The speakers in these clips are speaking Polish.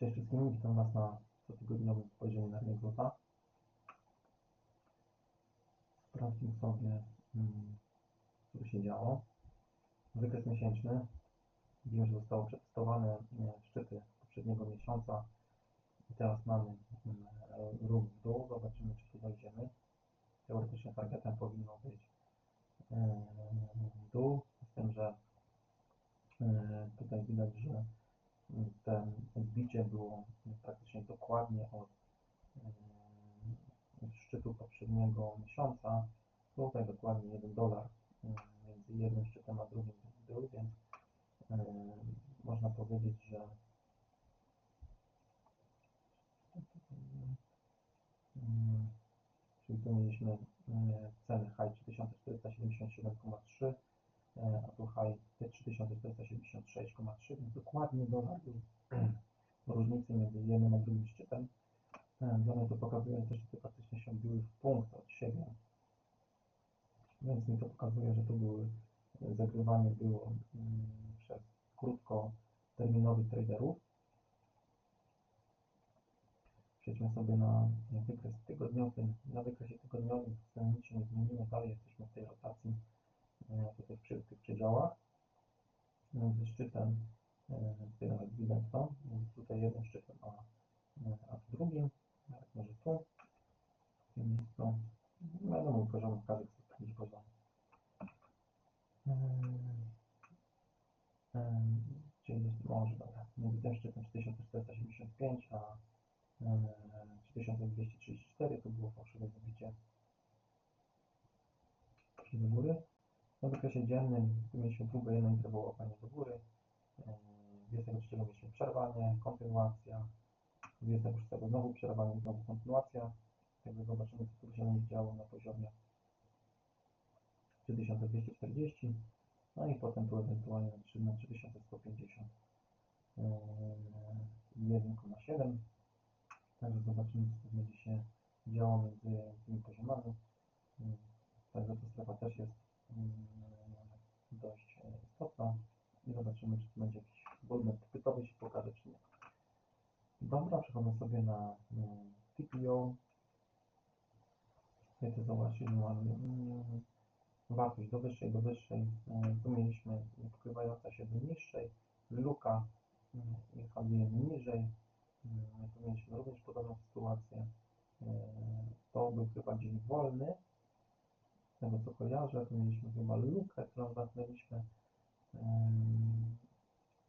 Cześć wszystkim, witam Was na cotygodniowym spojrzeniu na rynek złota. Sprawdźmy sobie, mm, co tu się działo. Wykres miesięczny. Widzimy, że zostało przetestowane mm, szczyty poprzedniego miesiąca. I teraz mamy mm, ruch w dół. Zobaczymy, czy tu dojdziemy. Teoretycznie targetem powinno być mm, w dół, z tym, że mm, tutaj widać, że ten odbicie było praktycznie dokładnie od mm, szczytu poprzedniego miesiąca. Tutaj dokładnie 1 dolar mm, między jednym szczytem a drugim był, więc mm, można powiedzieć, że czyli tu mieliśmy ceny high 3477,3 E, a tu high 3476,3, więc dokładnie dolar był różnicy między jednym a drugim szczytem. E, dla mnie to pokazuje, że te praktycznie się odbiły w punkt od siebie, więc mi to pokazuje, że to były zagrywanie było mm, przez krótkoterminowych traderów. Przejdźmy sobie na wykres tygodniowy. Na wykresie tygodniowym nic się nie zmieniło, dalej jesteśmy w tej rotacji E, tutaj przy tych przedziałach między szczytem, e, tutaj nawet widać to, tutaj jednym szczytem a, e, a drugim, nawet może tu, w tym miejscu, no wiadomo, poziom każdy chce sprawdzić poziom. Czyli jest może, dobra, między tym szczytem 3475 a 3234 to było fałszywe zabicie do góry. Dziennym tu mieliśmy próbę jedno interwołowanie do góry, 23 mieliśmy przerwanie, kontynuacja, 26 znowu przerwanie, znowu kontynuacja. Także zobaczymy, co tu się będzie działo na poziomie 3240, no i potem tu ewentualnie na 3150 1,7. Także zobaczymy, co będzie się działo między tymi poziomami. Także ta strefa też jest dość istotna i zobaczymy, czy tu będzie jakiś movement popytowy się pokaże, czy nie. Dobra, przechodzę sobie na mm, TPO. Tutaj to zobaczyć, mamy mm, wartość do wyższej, do wyższej. Tu mieliśmy pokrywająca się do niższej, luka i handlujemy niżej. Tu mieliśmy również podobną sytuację. To był chyba dzień wolny, z tego co kojarzę, to mieliśmy chyba lukę, którą zamknęliśmy.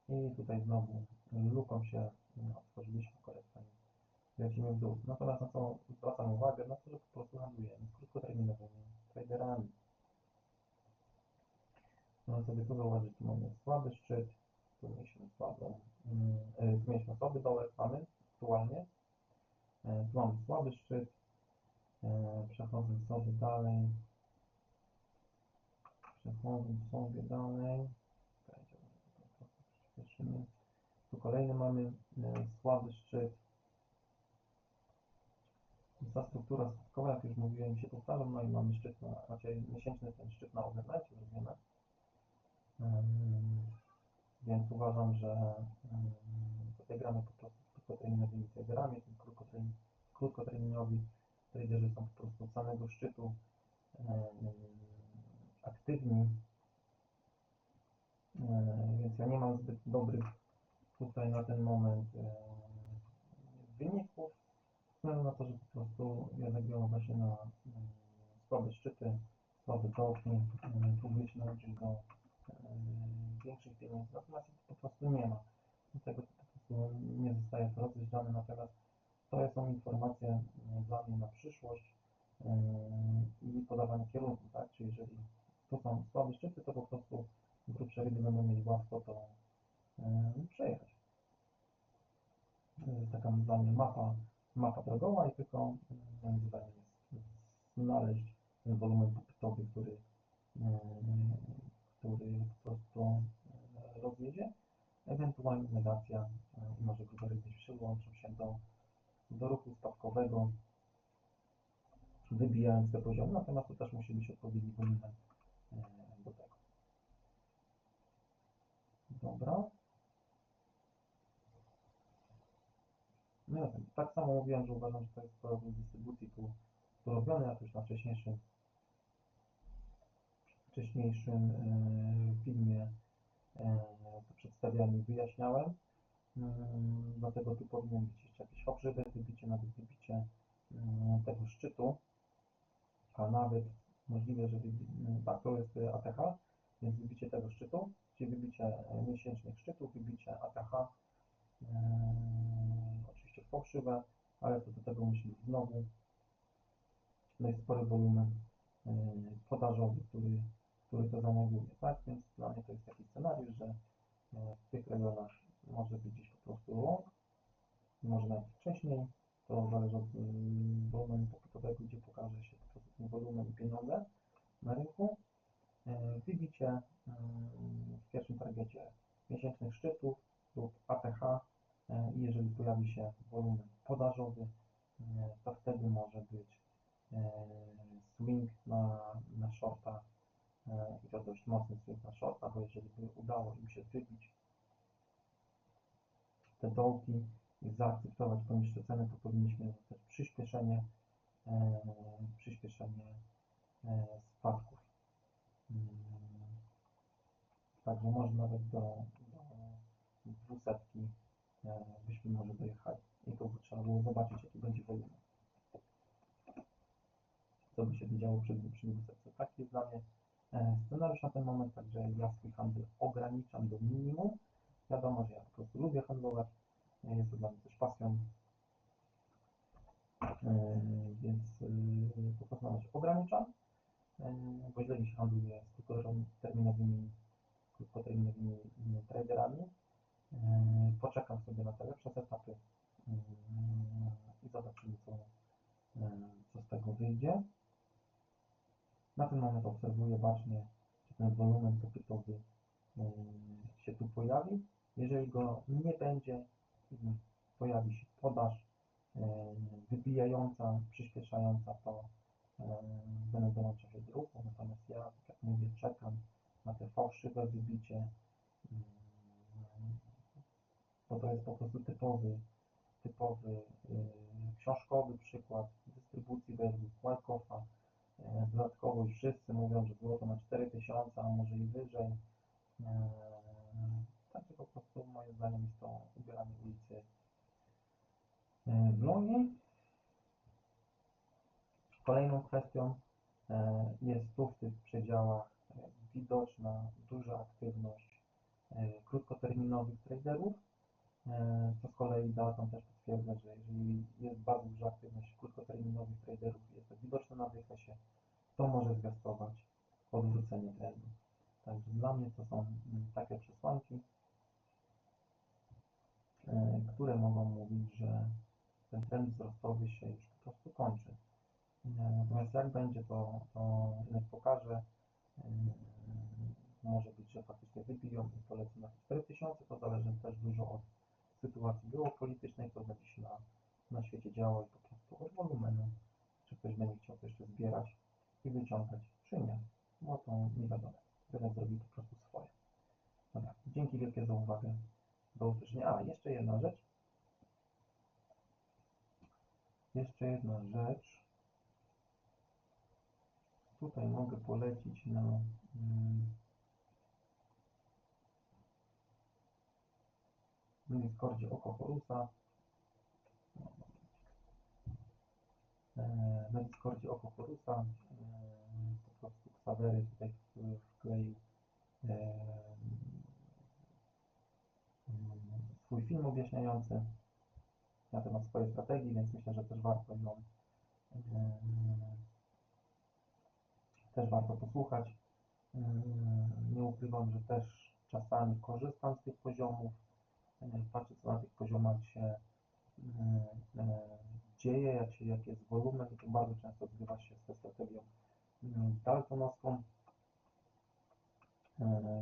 I tutaj znowu luką się otworzyliśmy korektę i lecimy w dół. Natomiast na co zwracam uwagę, na to, że po prostu handlujemy krótkoterminowymi traderami. Można sobie tu zauważyć, tu mamy słaby szczyt, tu mieliśmy słabą, e, tu mieliśmy słaby dołek, mamy aktualnie, e, tu mamy słaby szczyt, e, przechodzę sobie dalej, Przechodzę sobie dalej. Tu kolejny mamy e, słaby szczyt. Ta struktura spadkowa, jak już mówiłem, się powtarzam, no i mamy szczyt na, raczej miesięczny ten szczyt na overnightie, rozumiemy. Um, więc uważam, że um, tutaj gramy po prostu krótkoterminowymi traderami, tym krótkoterminowi traderzy są po prostu od samego szczytu um, aktywni, e, więc ja nie mam zbyt dobrych tutaj na ten moment e, wyników, względu na to, że po prostu ja zagrałem właśnie na słabe szczyty, słabe dołki publiczne, czyli do większych pieniędzy, natomiast po prostu nie ma. Dlatego po prostu nie zostaje to rozjeżdżane, natomiast to są informacje dla mnie na przyszłość i podawanie kierunku, tak? Czyli jeżeli to są słabe szczyty, to po prostu grubsze ryby będą mieli łatwo to yy, przejechać. To jest taka dla mnie mapa, mapa drogowa i tylko yy, moim jest znaleźć ten wolumen popytowy, który, yy, który po prostu rozjedzie. Ewentualnie negacja i może grube ryby przyłączą się do, do ruchu spadkowego, wybijając te poziomy, natomiast to też musi być odpowiedni wolumen do tego. Dobra. No tak, tak samo mówiłem, że uważam, że to jest problem dystrybucji tu, tu robiony, jak już na wcześniejszym wcześniejszym e, filmie e, to przedstawiałem i wyjaśniałem. Mm, Dlatego tu powinien być jeszcze jakieś fałszywe wybicie, nawet wybicie mm, tego szczytu, a nawet możliwe, że tak, jest e, ATH, więc wybicie tego szczytu, czyli wybicie e, miesięcznych szczytów, wybicie ATH, mm, oczywiście fałszywe, ale to do tego musi być znowu dość spory wolumen e, podażowy, który, który to zaneguje, tak? Więc dla mnie to jest taki scenariusz, że w tych rejonach może być gdzieś po prostu long, może nawet wcześniej, to zależy od wolumenu popytowego, gdzie pokaże się wolumen i pieniądze na rynku. E, Wybicie mm, w pierwszym targecie miesięcznych szczytów lub ATH e, i jeżeli pojawi się wolumen podażowy, e, to wtedy może być e, swing na, na shorta e, i to dość mocny swing na shorta, bo jeżeli by udało im się wybić te dołki i zaakceptować poniższe ceny, to powinniśmy dostać przyspieszenie, e, przyspieszenie e, spadków. Mm, Także może nawet do, do dwusetki e, byśmy może dojechali. I to trzeba było zobaczyć, jaki będzie wolumen. Co by się działo przy, przy dwusetce. Taki jest dla mnie e, scenariusz na ten moment, także ja swój handel ograniczam do minimum. Wiadomo, że ja po prostu lubię handlować, e, jest to dla mnie też pasją, e, więc e, po prostu na razie ograniczam, e, bo źle mi się handluje z krótkoterminowymi, krótkoterminowymi e, traderami. E, Poczekam sobie na te lepsze etapy i zobaczymy, co, e, co z tego wyjdzie. Na ten moment obserwuję bacznie, czy ten wolumen popytowy e, się tu pojawi. Jeżeli go nie będzie pojawi się podaż e, wybijająca, przyspieszająca, to e, będę dołączał do ruchu. Natomiast ja, jak mówię, czekam na te fałszywe wybicie, mm, bo to jest po prostu typowy, typowy e, książkowy przykład dystrybucji według Wyckoff'a. E, Dodatkowo już wszyscy mówią, że złoto na 4000, a może i wyżej. E, Także po prostu moim zdaniem jest to e, w longi. Kolejną kwestią e, jest tu w tych przedziałach e, widoczna duża aktywność e, krótkoterminowych traderów, e, co z kolei Dalton też potwierdza, że jeżeli jest bardzo duża aktywność krótkoterminowych traderów jest to widoczne na wykresie, to może zwiastować odwrócenie trendu. Także dla mnie to są mm, takie przesłanki, e, które mogą mówić, że ten trend wzrostowy się już po prostu kończy. E, Natomiast jak będzie, to, to rynek pokaże. E, Może być, że faktycznie wybiją i polecą na 4000, to zależy też dużo od sytuacji geopolitycznej, co będzie się na, na świecie działo i po prostu od wolumenu, czy ktoś będzie chciał to jeszcze zbierać i wyciągać, czy nie, bo to nie wiadomo. Rynek zrobi po prostu swoje. Dobra, dzięki wielkie za uwagę. Do usłyszenia. A, jeszcze jedna rzecz. Jeszcze jedna rzecz. Tutaj mogę polecić na mm, na Discordzie Oko Horusa. E, Na Discordzie Oko Horusa e, po prostu Ksawery tutaj wkleił e, mm, swój film objaśniający na temat swojej strategii, więc myślę, że też warto ją też warto posłuchać. Nie ukrywam, że też czasami korzystam z tych poziomów, patrzę co na tych poziomach się dzieje, jak, jest wolumen i to bardzo często zgrywa się ze strategią daltonowską,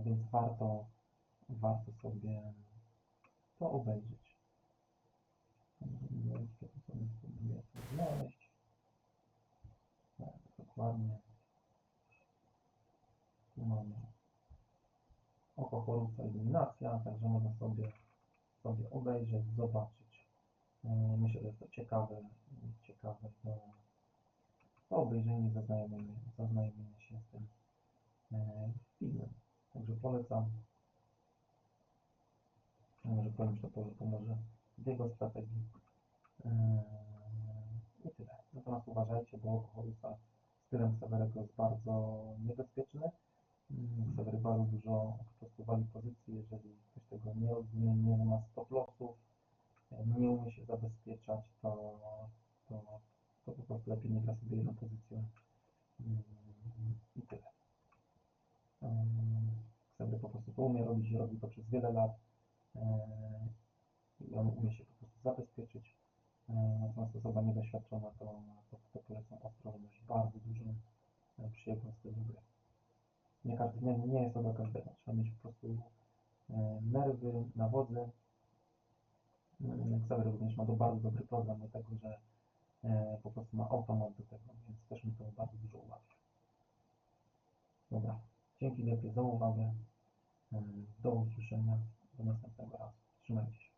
więc warto, warto sobie to obejrzeć. Miejsce to sobie spróbuję to znaleźć. Tak, dokładnie. Tu mamy oko Horusa eliminacja, także można sobie, sobie obejrzeć, zobaczyć. E, Myślę, że jest to ciekawe, ciekawe do, do obejrzenia zaznajomienia, zaznajomienia się z tym e, filmem. Także polecam. Może że to pomoże w jego strategii. Eee, I tyle. Natomiast uważajcie, bo Horusa stylem Severego jest bardzo niebezpieczny. Mm, Severy bardzo dużo po prostu wali pozycji, jeżeli ktoś tego nie rozumie, nie ma stop lossów, e, nie umie się zabezpieczać, to, to, to po prostu lepiej nie gra sobie jedną pozycją. Mm, I tyle. Em, Severy po prostu to umie robić robi to przez wiele lat. On umie się po prostu zabezpieczyć. Eee, Natomiast osoba niedoświadczona to, to, to polecam ostrożność bardzo dużą e, przy jego stylu gry. Nie, każdy, nie, nie jest to dla każdego. Trzeba mieć po prostu e, nerwy na wodzy. Mm, Xavier również ma to bardzo dobry program do tego, że e, po prostu ma automat do tego, więc też mi to bardzo dużo ułatwia. Dobra, dzięki wielkie za uwagę. Do usłyszenia do następnego razu. Trzymajcie się.